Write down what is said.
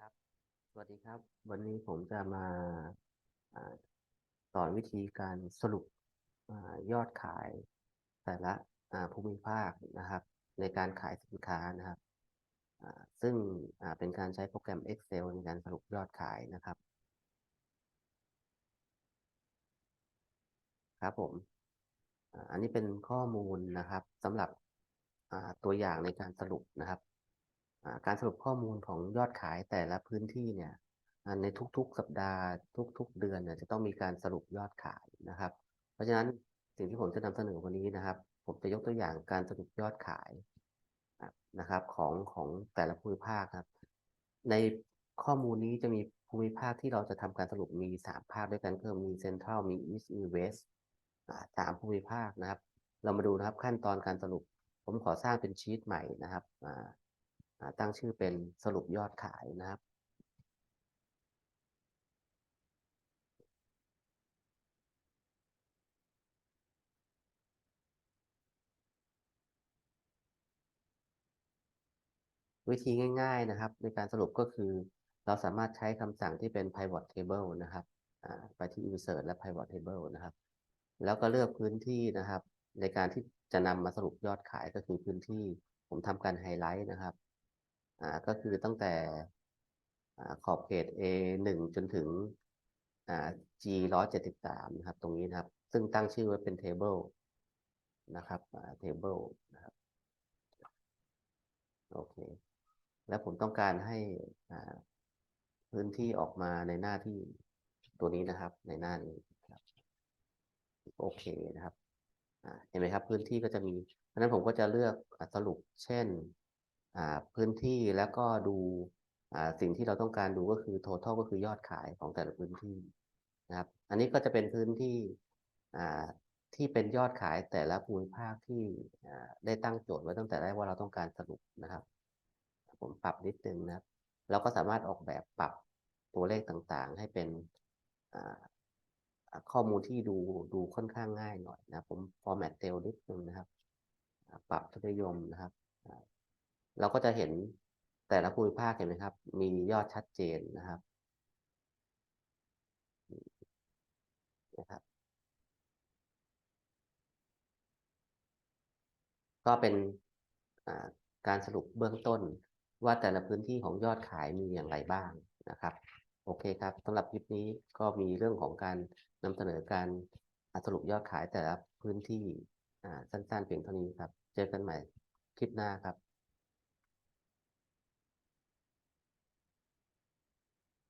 ครับสวัสดีครับ วันนี้ผมจะมาสอนวิธีการสรุปอยอดขายแต่ละภูมิภาคนะครับ ในการขายสินค้านะครับซึ่งเป็นการใช้โปรแกรม Excel ในการสรุปยอดขายนะครับ ครับผมอันนี้เป็นข้อมูลนะครับสำหรับตัวอย่างในการสรุปนะครับ การสรุปข้อมูลของยอดขายแต่ละพื้นที่เนี่ยในทุกๆสัปดาห์ทุก ๆ เดือนเนี่ยจะต้องมีการสรุปยอดขายนะครับ เพราะฉะนั้นสิ่งที่ผมจะนำเสนอวันนี้นะครับ ผมจะยกตัวอย่างการสรุปยอดขายนะครับของของแต่ละภูมิภาคครับ ในข้อมูลนี้จะมีภูมิภาคที่เราจะทำการสรุปมีสามภาคด้วยกันคือมีเซ็นทรัลมีอีสต์มีเวสสามภูมิภาคนะครับ เรามาดูนะครับขั้นตอนการสรุป ผมขอสร้างเป็นชีตใหม่นะครับอ่า ตั้งชื่อเป็นสรุปยอดขายนะครับ วิธีง่าย ๆนะครับ ในการสรุปก็คือเราสามารถใช้คำสั่งที่เป็น pivot table นะครับไปที่ insert และ pivot table นะครับ แล้วก็เลือกพื้นที่นะครับ ในการที่จะนำมาสรุปยอดขายก็คือพื้นที่ผมทำการไฮไลท์นะครับ อ่าก็คือตั้งแต่อ่าขอบเขต A 1 จนถึงอ่า G 173 นะครับ ตรงนี้นะครับ ซึ่งตั้งชื่อไว้เป็น table นะครับอ่า table นะครับโอเค แล้วผมต้องการให้อ่าพื้นที่ออกมาในหน้าที่ตัวนี้นะครับ ในหน้านี้ครับโอเคนะครับเห็นไหมครับ พื้นที่ก็จะมีเพราะนั้นผมก็จะเลือกสรุปเช่น พื้นที่แล้วก็ดูสิ่งที่เราต้องการดูก็คือ total ก็คือยอดขายของแต่ละพื้นที่นะครับ อันนี้ก็จะเป็นพื้นที่ที่เป็นยอดขายแต่ละภูมิภาคที่ได้ตั้งโจทย์ไว้ตั้งแต่แรกว่าเราต้องการสรุปนะครับ ผมปรับนิดนึงนะครับ เราก็สามารถออกแบบปรับตัวเลขต่างๆ ให้เป็นข้อมูลที่ดูดูค่อนข้างง่ายหน่อยนะผม format cell นิดนึงนะครับ ปรับทุนนิยมนะครับ เราก็จะเห็นแต่ละภูมิภาคเห็นไหมครับ มียอดชัดเจนนะครับนะครับก็เป็นการสรุปเบื้องต้นว่าแต่ละพื้นที่ของยอดขายมีอย่างไรบ้างนะครับ โอเคครับสำหรับคลิปนี้ก็มีเรื่องของการนำเสนอการสรุปยอดขายแต่ละพื้นที่สั้นๆเพียงเท่านี้ครับ เจอกันใหม่คลิปหน้าครับ